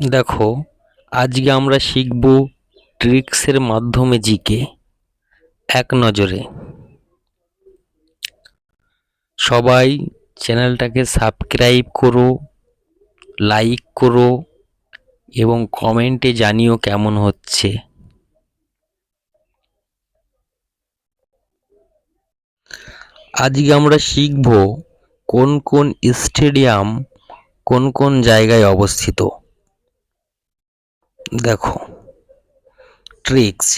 দেখো, আজকে আমরা শিখব ট্রিক্সের মাধ্যমে জিকে। এক নজরে। সবাই চ্যানেলটাকে সাবস্ক্রাইব করো, লাইক করো এবং কমেন্টে জানিও কেমন হচ্ছে। আজকে আমরা শিখব কোন কোন স্টেডিয়াম কোন কোন জায়গায় অবস্থিত। দেখো ট্রিক্স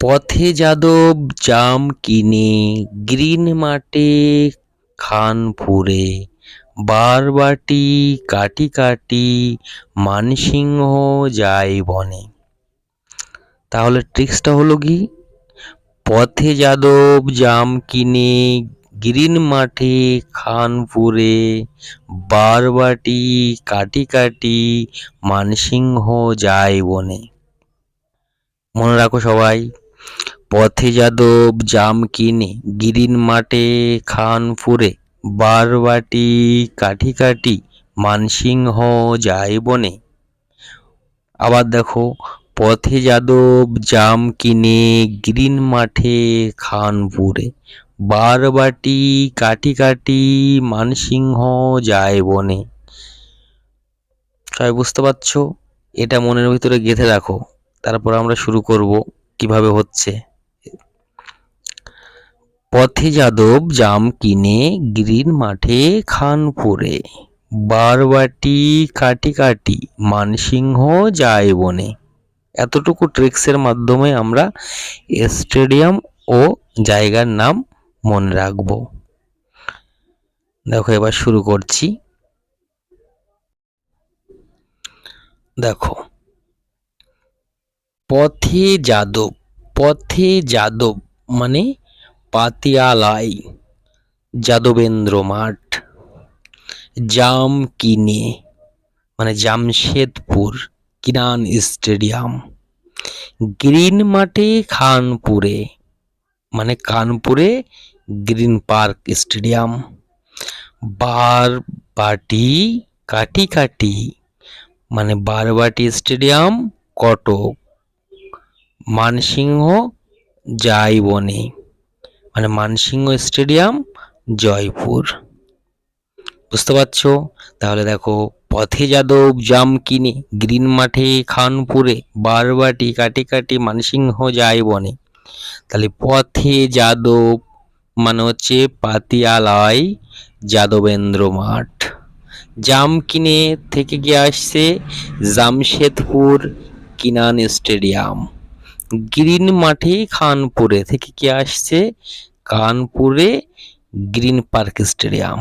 পথে যাদব জাম কিনে, গ্রিন মাঠে খানপুরে বারবাটি কাটি কাটি, মানসিংহ যায় বনে। তাহলে ট্রিক্সটা হলো কি? পথে যাদব জাম কিনে গ্রিন মাঠে, খানপুরে, বারবাটি কাটি কাটি মানসিংহ যায় বনে মনে রাখো সবাই, পথে যাদব জাম কিনে, গ্রিন মাঠে, খানপুরে, বারবাটি কাঠি কাটি মানসিংহ যায় বনে আবার দেখো, পথে যাদব জাম কিনে, গ্রিন মাঠে, খানপুরে। বারবাটি কাটি কাটি মানসিংহ যায় বনে। সবাই বুঝতে পারছ? এটা মনের ভিতরে গেঁথে রাখো। তারপর আমরা শুরু করব কীভাবে হচ্ছে। পথে যাদব জাম কিনে গ্রিন মাঠে খানপুরে বারবাটি কাটি কাটি মানসিংহ যায় বনে। এতটুকু ট্রিক্সের মাধ্যমে আমরা স্টেডিয়াম ও জায়গার নাম মনে রাখব। দেখো, এবার শুরু করছি। দেখো, পথে যাদব পথে যাদব মানে পাতিয়ালাই, যাদবেন্দ্র মাঠ, জাম কিনে মানে জামশেদপুর কিরান স্টেডিয়াম, গ্রিন মাঠে খানপুরে মানে কানপুরে গ্রিন পার্ক স্টেডিয়াম। বারবাটি কাটি কাটি মানে বারবাটি স্টেডিয়াম, কটক, মানসিংহ বনে মানে মানসিংহ স্টেডিয়াম, জয়পুর। বুঝতে পারছ? তাহলে দেখো, পথে যাদব জাম কিনে, গ্রিন মাঠে, খানপুরে বারবাটি কাটি কাটি, মানসিংহ বনে তাহলে পথে যাদব মানে হচ্ছে পাতিয়ালয় যাদবেন্দ্র মাঠ। জাম কিনে থেকে গিয়ে আসছে জামশেদপুর কিনান স্টেডিয়াম। গ্রিন মাঠে খানপুরে থেকে কি আসছে কানপুরে গ্রিন পার্ক স্টেডিয়াম।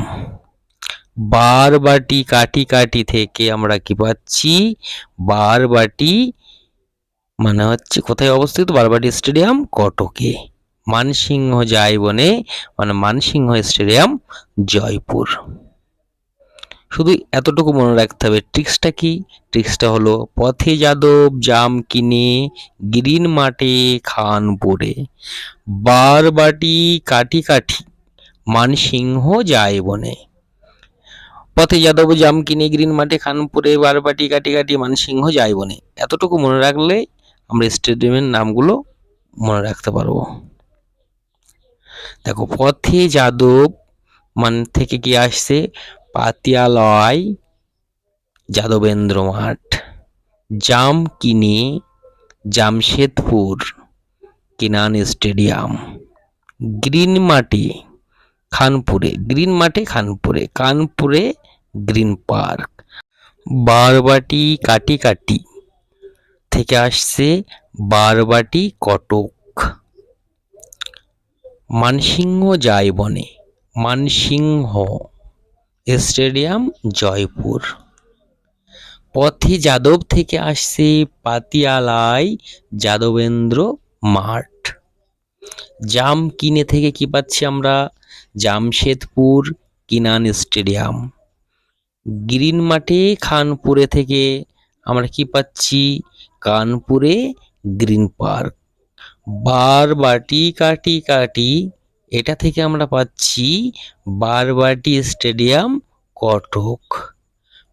বারবাটি কাটি কাটি থেকে আমরা কি পাচ্ছি? বারবাটি মানে হচ্ছে কোথায় অবস্থিত? বারবাটি স্টেডিয়াম কটকে। মানসিংহ যায় বনে মানে মানসিংহ স্টেডিয়াম জয়পুর। শুধু এতটুকু মনে রাখতে হবে, ট্রিক্সটা কি? ট্রিক্সটা হলো পথে যাদব, জাম কিনে গ্রিন মাঠে খানপুরে বারবাটি কাটি কাঠি মানসিংহ যায় বনে। পথে যাদব, জাম কিনে গ্রিন মাঠে খানপুরে বারবাটি কাটি কাটি মানসিংহ যায় বনে। এতটুকু মনে রাখলে আমরা স্টেডিয়ামের নামগুলো মনে রাখতে পারব। দেখো, পথে যাদব মান থেকে কি আসছে? পাতিয়ালয় যাদবেন্দ্র মাঠ জাম কিনে জামশেদপুর, কিনান স্টেডিয়াম গ্রিন মাটি খানপুরে গ্রিন মাঠে খানপুরে, কানপুরে গ্রিন পার্ক, বারবাটি কাটি কাটি। থেকে আসছে বারবাটি কটক। মানসিংহ যায় বনে, মানসিংহ স্টেডিয়াম জয়পুর। পথে যাদব থেকে আসছে পাতিয়ালায় যাদবেন্দ্র মাঠ। জাম কিনে থেকে কি পাচ্ছি আমরা? জামশেদপুর কিনান স্টেডিয়াম। গ্রিন মাঠে খানপুরে থেকে আমরা কি পাচ্ছি? কানপুরে গ্রিন পার্ক। বারবাটি কাটি কাটি এটা থেকে আমরা পাচ্ছি বারবাটি স্টেডিয়াম কটক।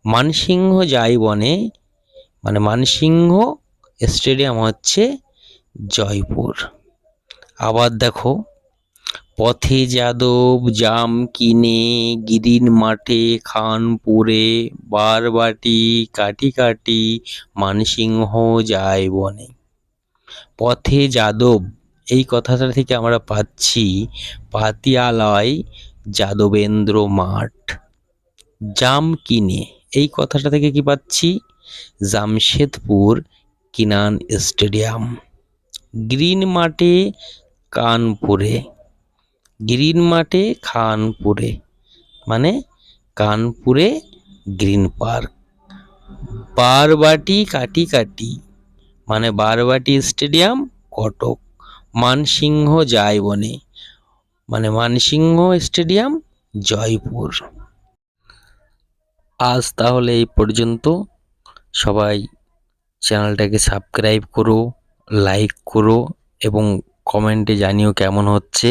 মানসিংহ বনে মানে মানসিংহ স্টেডিয়াম হচ্ছে জয়পুর। আবার দেখো পথে যাদব জাম কিনে গিরিন মাঠে, খানপুরে, বারবাটি কাটি কাটি, মানসিংহ যায় বনে। পথে যাদব, এই কথাটা থেকে আমরা পাচ্ছি পাতিয়ালয় যাদবেন্দ্র মাঠ। জাম কিনে, এই কথাটা থেকে কি পাচ্ছি? জামশেদপুর কিনান স্টেডিয়াম। গ্রিন মাঠে, কানপুরে গ্রিন মাঠে খানপুরে মানে কানপুরে গ্রিন পার্ক। বারবাটি কাটি কাটি মানে বারবাটি স্টেডিয়াম, কটক। মানসিংহ যায় বনে মানে মানসিংহ স্টেডিয়াম, জয়পুর। আজ তাহলে এই পর্যন্ত। সবাই চ্যানেলটাকে সাবস্ক্রাইব করো, লাইক করো এবং কমেন্টে জানিও কেমন হচ্ছে।